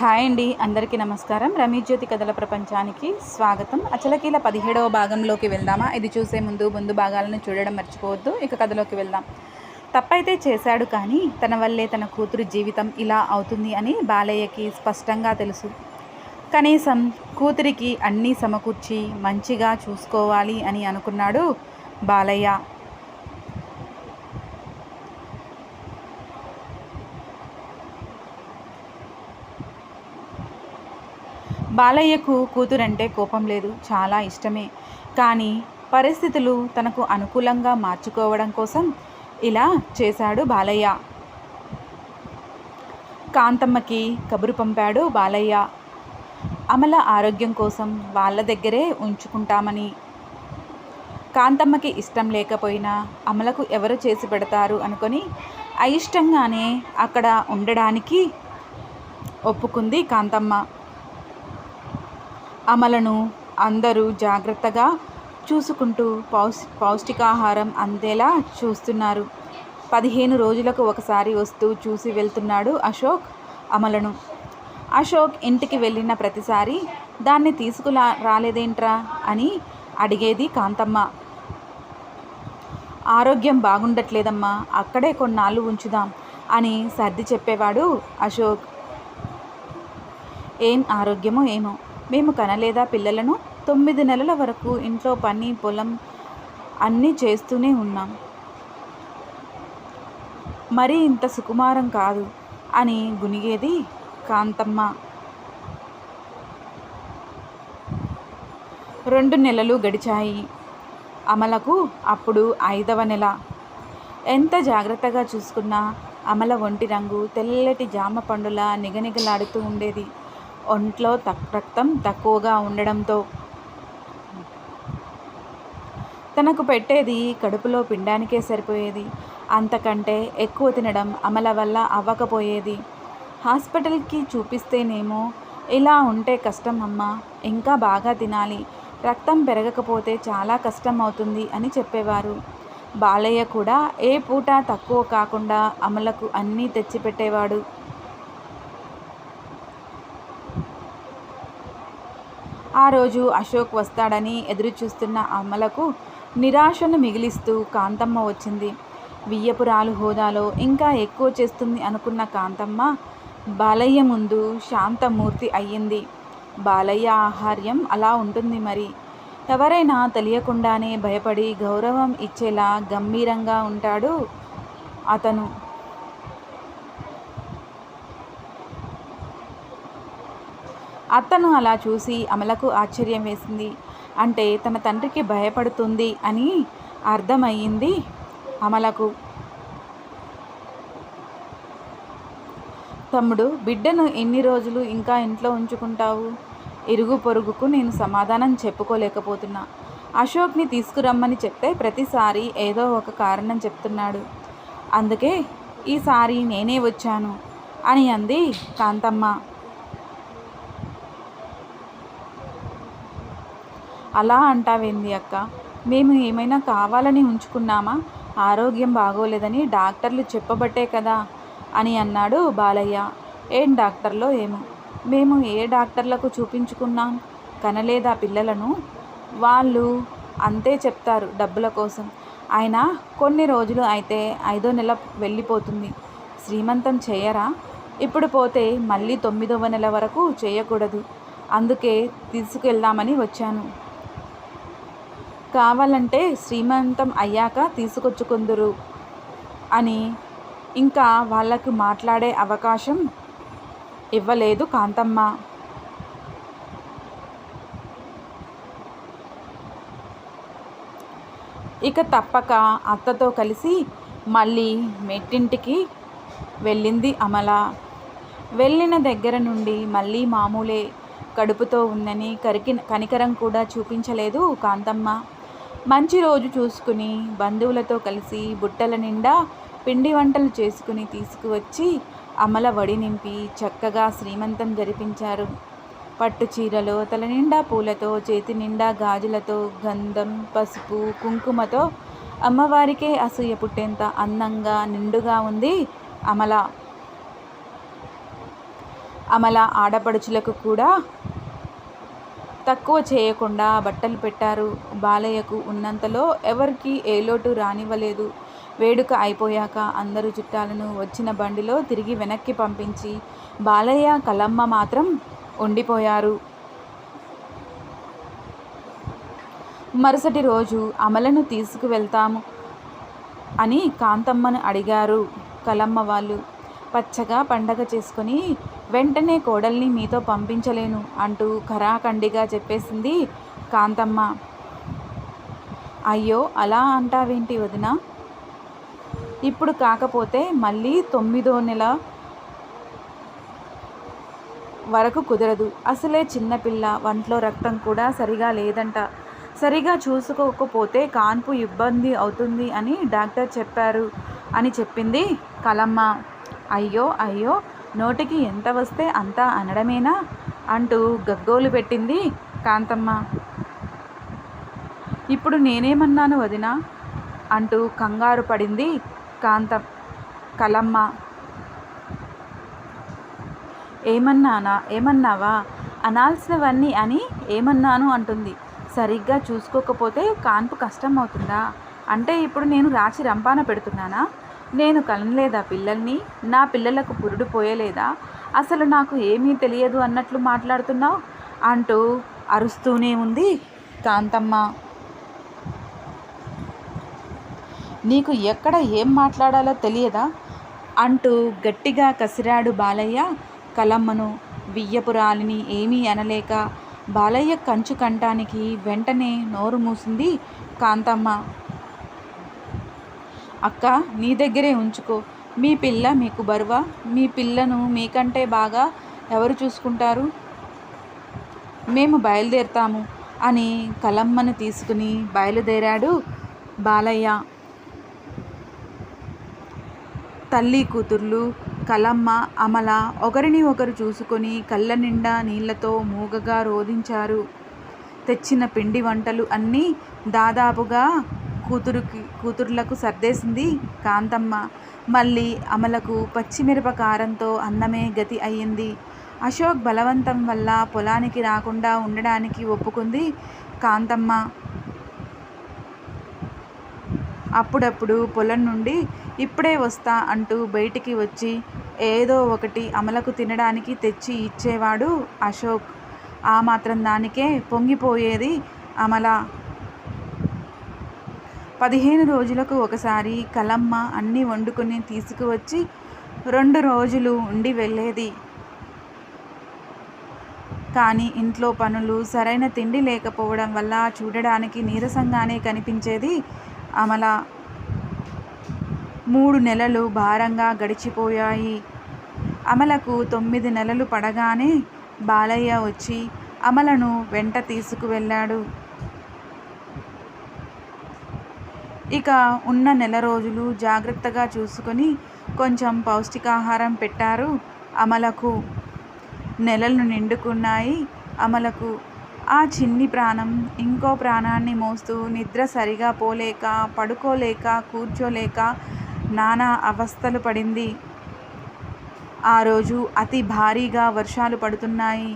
Hi అండి అందరికీ నమస్కారం. రమీజ్యోతి కథల ప్రపంచానికి స్వాగతం. అచలకీల పదిహేడవ భాగంలోకి వెళ్దామా? ఇది చూసే ముందు ముందు భాగాలను చూడడం మర్చిపోవద్దు. ఇక కథలోకి వెళ్దాం. తప్పైతే చేశాడు కానీ తన వల్లే తన కూతురు జీవితం ఇలా అవుతుంది అని బాలయ్యకి స్పష్టంగా తెలుసు. కనీసం కూతురికి అన్నీ సమకూర్చి మంచిగా చూసుకోవాలి అని అనుకున్నాడు బాలయ్య. బాలయ్యకు కూతురంటే కోపం లేదు చాలా ఇష్టమే. కానీ పరిస్థితులు తనకు అనుకూలంగా మార్చుకోవడం కోసం ఇలా చేశాడు బాలయ్య. కాంతమ్మకి కబురు పంపాడు బాలయ్య. అమల ఆరోగ్యం కోసం వాళ్ళ దగ్గరే ఉంచుకుంటామని. కాంతమ్మకి ఇష్టం లేకపోయినా అమలకు ఎవరు చేసి పెడతారు అనుకొని అయిష్టంగానే అక్కడ ఉండడానికి ఒప్పుకుంది కాంతమ్మ. అమలను అందరూ జాగ్రత్తగా చూసుకుంటూ పౌష్ పౌష్టికాహారం అందేలా చూస్తున్నారు. పదిహేను రోజులకు ఒకసారి వస్తూ చూసి వెళ్తున్నాడు అశోక్ అమలను. అశోక్ ఇంటికి వెళ్ళిన ప్రతిసారి దాన్ని తీసుకురా రాలేదేంట్రా? అని అడిగేది కాంతమ్మ. ఆరోగ్యం బాగుండట్లేదమ్మా అక్కడే కొన్నాళ్ళు ఉంచుదాం అని సర్ది చెప్పేవాడు అశోక్. ఏం ఆరోగ్యమో ఏమో మేము కనలేదా పిల్లలను? తొమ్మిది నెలల వరకు ఇంట్లో పని పొలం అన్నీ చేస్తూనే ఉన్నాం. మరీ ఇంత సుకుమారం కాదు అని గునిగేది కాంతమ్మ. రెండు నెలలు గడిచాయి. అమలకు అప్పుడు ఐదవ నెల. ఎంత జాగ్రత్తగా చూసుకున్నా అమల ఒంటి రంగు తెల్లటి జామ పండులా నిగనిగలాడుతూ ఉండేది. ఒంట్లో తక్ రక్తం తక్కువగా ఉండడంతో తనకు పెట్టేది కడుపులో పిండానికే సరిపోయేది. అంతకంటే ఎక్కువ తినడం అమల వల్ల అవ్వకపోయేది. హాస్పిటల్కి చూపిస్తేనేమో ఇలా ఉంటే కష్టం అమ్మా ఇంకా బాగా తినాలి. రక్తం పెరగకపోతే చాలా కష్టం అవుతుంది అని చెప్పేవారు. బాలయ్య కూడా ఏ పూట తక్కువ కాకుండా అమలకు అన్నీ తెచ్చిపెట్టేవాడు. ఆ రోజు అశోక్ వస్తాడని ఎదురుచూస్తున్న అమ్మలకు అమలకు నిరాశను మిగిలిస్తూ కాంతమ్మ వచ్చింది. వియ్యపురాలు హోదాలో ఇంకా ఎక్కువ చేస్తుంది అనుకున్న కాంతమ్మ బాలయ్య ముందు శాంతమూర్తి అయ్యింది. బాలయ్య ఆహార్యం అలా ఉంటుంది మరి. ఎవరైనా తెలియకుండానే భయపడి గౌరవం ఇచ్చేలా గంభీరంగా ఉంటాడు అతను. అతను అలా చూసి అమలకు ఆశ్చర్యం వేసింది. అంటే తన తండ్రికి భయపడుతుంది అని అర్థమయ్యింది అమలకు. తమ్ముడు బిడ్డను ఎన్ని రోజులు ఇంకా ఇంట్లో ఉంచుకుంటావు? ఇరుగు పొరుగుకు నేను సమాధానం చెప్పుకోలేకపోతున్నా. అశోక్ని తీసుకురమ్మని చెప్తే ప్రతిసారి ఏదో ఒక కారణం చెప్తున్నాడు. అందుకే ఈసారి నేనే వచ్చాను అని అంది కాంతమ్మ. అలా అంటావేంది అక్క? మేము ఏమైనా కావాలని ఉంచుకున్నామా? ఆరోగ్యం బాగోలేదని డాక్టర్లు చెప్పబట్టే కదా అని అన్నాడు బాలయ్య. ఏం డాక్టర్లో ఏమో? మేము ఏ డాక్టర్లకు చూపించుకున్నాం? కనలేదా పిల్లలను? వాళ్ళు అంతే చెప్తారు డబ్బుల కోసం. ఆయన కొన్ని రోజులు అయితే ఐదో నెల వెళ్ళిపోతుంది. శ్రీమంతం చేయరా? ఇప్పుడు పోతే మళ్ళీ తొమ్మిదవ నెల వరకు చేయకూడదు. అందుకే తీసుకెళ్దామని వచ్చాను. కావాలంటే శ్రీమంతం అయ్యాక తీసుకొచ్చుకుందురు అని ఇంకా వాళ్ళకు మాట్లాడే అవకాశం ఇవ్వలేదు కాంతమ్మ. ఇక తప్పక అత్తతో కలిసి మళ్ళీ మెట్టింటికి వెళ్ళింది అమల. వెళ్ళిన దగ్గర నుండి మళ్ళీ మామూలే కడుపుతో ఉందని కరికి కనికరం కూడా చూపించలేదు కాంతమ్మ. మంచి రోజు చూసుకుని బంధువులతో కలిసి బుట్టల నిండా పిండి వంటలు చేసుకుని తీసుకువచ్చి అమల వడి నింపి చక్కగా శ్రీమంతం జరిపించారు. పట్టు చీరలో తల నిండా పూలతో చేతి నిండా గాజులతో గంధం పసుపు కుంకుమతో అమ్మవారికే అసూయ పుట్టేంత అందంగా నిండుగా ఉంది అమల. అమల ఆడపడుచులకు కూడా తక్కువ చేయకుండా బట్టలు పెట్టారు. బాలయ్యకు ఉన్నంతలో ఎవరికి ఏ లోటు రానివ్వలేదు. వేడుక అయిపోయాక అందరు చుట్టాలను వచ్చిన బండిలో తిరిగి వెనక్కి పంపించి బాలయ్య కలమ్మ మాత్రం ఉండిపోయారు. మరుసటి రోజు అమలను తీసుకువెళ్తాము అని కాంతమ్మను అడిగారు కలమ్మ వాళ్ళు. పచ్చగా పండగ చేసుకొని వెంటనే కోడల్ని మీతో పంపించలేను అంటూ ఖరాఖండిగా చెప్పేసింది కాంతమ్మ. అయ్యో అలా అంటావేంటి వదిన? ఇప్పుడు కాకపోతే మళ్ళీ తొమ్మిదో నెల వరకు కుదరదు. అసలే చిన్నపిల్ల వంట్లో రక్తం కూడా సరిగా లేదంట. సరిగా చూసుకోకపోతే కాన్పు ఇబ్బంది అవుతుంది అని డాక్టర్ చెప్పారు అని చెప్పింది కలమ్మ. అయ్యో అయ్యో నోటికి ఎంత వస్తే అంతా అనడమేనా? అంటూ గగ్గోలు పెట్టింది కాంతమ్మ. ఇప్పుడు నేనేమన్నాను వదిన అంటూ కంగారు పడింది కాంత కలమ్మ. ఏమన్నానా? ఏమన్నావా? అనాల్సినవన్నీ అని ఏమన్నాను అంటుంది. సరిగ్గా చూసుకోకపోతే కాన్పు కష్టం అవుతుందా అంటే ఇప్పుడు నేను రాచి రంపాన పెడుతున్నానా? నేను కనలేదా పిల్లల్ని? నా పిల్లలకు పురుడు పోయలేదా? అసలు నాకు ఏమీ తెలియదు అన్నట్లు మాట్లాడుతున్నావు? అంటూ అరుస్తూనే ఉంది కాంతమ్మ. నీకు ఎక్కడ ఏం మాట్లాడాలో తెలియదా? అంటూ గట్టిగా కసిరాడు బాలయ్య. కలమ్మను వియ్యపురాలిని ఏమీ అనలేక బాలయ్య కంచు కంటానికి వెంటనే నోరు మూసింది కాంతమ్మ. అక్క నీ దగ్గరే ఉంచుకో. మీ పిల్ల మీకు బరువా? మీ పిల్లను మీకంటే బాగా ఎవరు చూసుకుంటారు? మేము బయలుదేరుతాము అని కలమ్మను తీసుకుని బయలుదేరాడు బాలయ్య. తల్లి కూతుర్లు కలమ్మ అమల ఒకరిని ఒకరు చూసుకొని కళ్ళ నిండా నీళ్ళతో మూగగా రోధించారు. తెచ్చిన పిండి వంటలు అన్నీ దాదాపుగా కూతురుకి కూతుర్లకు సర్దేసింది కాంతమ్మ. మళ్ళీ అమలకు పచ్చిమిరప కారంతో అన్నమే గతి అయ్యింది. అశోక్ బలవంతం వల్ల పొలానికి రాకుండా ఉండడానికి ఒప్పుకుంది కాంతమ్మ. అప్పుడప్పుడు పొలం నుండి ఇప్పుడే వస్తా అంటూ బయటికి వచ్చి ఏదో ఒకటి అమలకు తినడానికి తెచ్చి ఇచ్చేవాడు అశోక్. ఆ మాత్రం దానికే పొంగిపోయేది అమల. పదిహేను రోజులకు ఒకసారి కలమ్మ అన్నీ వండుకొని తీసుకువచ్చి రెండు రోజులు ఉండి వెళ్ళేది. కానీ ఇంట్లో పనులు సరైన తిండి లేకపోవడం వల్ల చూడడానికి నీరసంగానే కనిపించేది అమల. మూడు నెలలు భారంగా గడిచిపోయాయి. అమలకు తొమ్మిది నెలలు పడగానే బాలయ్య వచ్చి అమలను వెంట తీసుకువెళ్ళాడు. ఇక ఉన్న నెల రోజులు జాగ్రత్తగా చూసుకొని కొంచెం పౌష్టికాహారం పెట్టారు. అమలకు నెలలు నిండుకున్నాయి. అమలకు ఆ చిన్ని ప్రాణం ఇంకో ప్రాణాన్ని మోస్తూ నిద్ర సరిగా పోలేక పడుకోలేక కూర్చోలేక నానా అవస్థలు పడింది. ఆ రోజు అతి భారీగా వర్షాలు పడుతున్నాయి.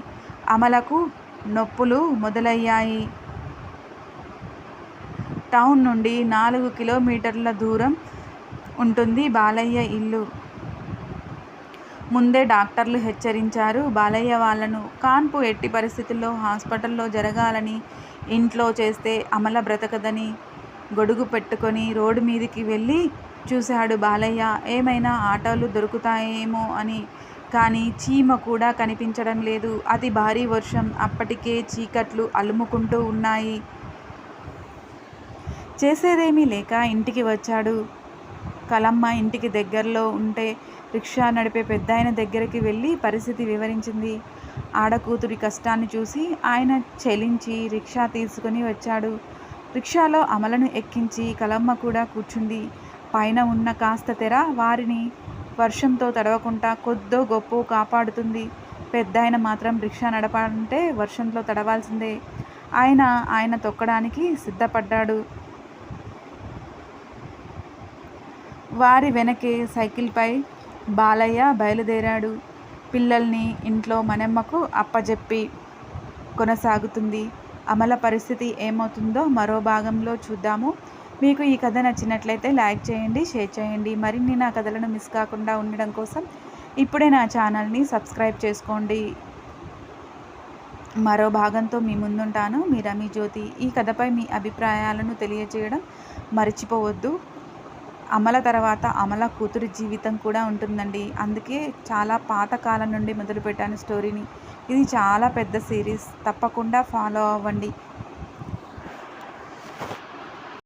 అమలకు నొప్పులు మొదలయ్యాయి. టౌన్ నుండి నాలుగు కిలోమీటర్ల దూరం ఉంటుంది బాలయ్య ఇల్లు. ముందే డాక్టర్లు హెచ్చరించారు. బాలయ్య వాళ్ళను కాన్పు ఎట్టి పరిస్థితుల్లో హాస్పిటల్లో జరగాలని ఇంట్లో చేస్తే అమల బ్రతకదని గొడుగు పెట్టుకొని రోడ్డు మీదకి వెళ్ళి చూశాడు బాలయ్య. ఏమైనా ఆటోలు దొరుకుతాయేమో అని కానీ చీమ కూడా కనిపించడం లేదు. అతి భారీ వర్షం అప్పటికే చీకట్లు అలుముకుంటూ ఉన్నాయి. చేసేదేమీ లేక ఇంటికి వచ్చాడు. కలమ్మ ఇంటికి దగ్గరలో ఉంటే రిక్షా నడిపే పెద్దాయన దగ్గరికి వెళ్ళి పరిస్థితి వివరించింది. ఆడకూతురి కష్టాన్ని చూసి ఆయన చెలించి రిక్షా తీసుకుని వచ్చాడు. రిక్షాలో అమలను ఎక్కించి కలమ్మ కూడా కూర్చుంది. పైన ఉన్న కాస్త తెర వారిని వర్షంతో తడవకుండా కొద్దో గొప్ప కాపాడుతుంది. పెద్దాయన మాత్రం రిక్షా నడపాలంటే వర్షంలో తడవాల్సిందే. ఆయన ఆయన తొక్కడానికి సిద్ధపడ్డాడు. వారి వెనకే సైకిల్పై బాలయ్య బయలుదేరాడు. పిల్లల్ని ఇంట్లో మనమ్మకు అప్పజెప్పి కొనసాగుతుంది. అమల పరిస్థితి ఏమవుతుందో మరో భాగంలో చూద్దాము. మీకు ఈ కథ నచ్చినట్లయితే లైక్ చేయండి షేర్ చేయండి. మరిన్ని నా కథలను మిస్ కాకుండా ఉండడం కోసం ఇప్పుడే నా ఛానల్ని సబ్స్క్రైబ్ చేసుకోండి. మరో భాగంతో మీ ముందుంటాను. మీ రమి జ్యోతి ఈ కథపై మీ అభిప్రాయాలను తెలియజేయడం మర్చిపోవద్దు. అమల తర్వాత అమల కూతురి జీవితం కూడా ఉంటుందండి. అందుకే చాలా పాతకాలం నుండి మొదలుపెట్టాను స్టోరీని. ఇది చాలా పెద్ద సిరీస్. తప్పకుండా ఫాలో అవ్వండి.